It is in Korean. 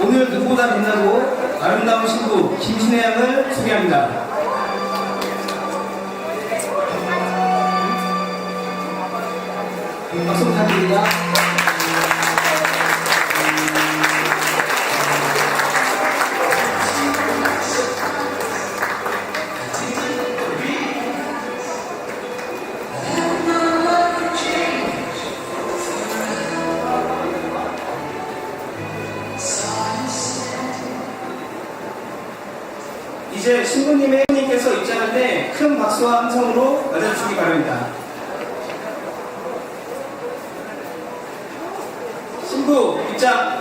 오늘 누구보다 빛나고 아름다운 신부 김신혜 양을 소개합니다. 박수 부탁드립니다. 이제 신부님의 님께서 입장하는데 큰 박수와 함성으로 맞아주시기 바랍니다. 신부 입장.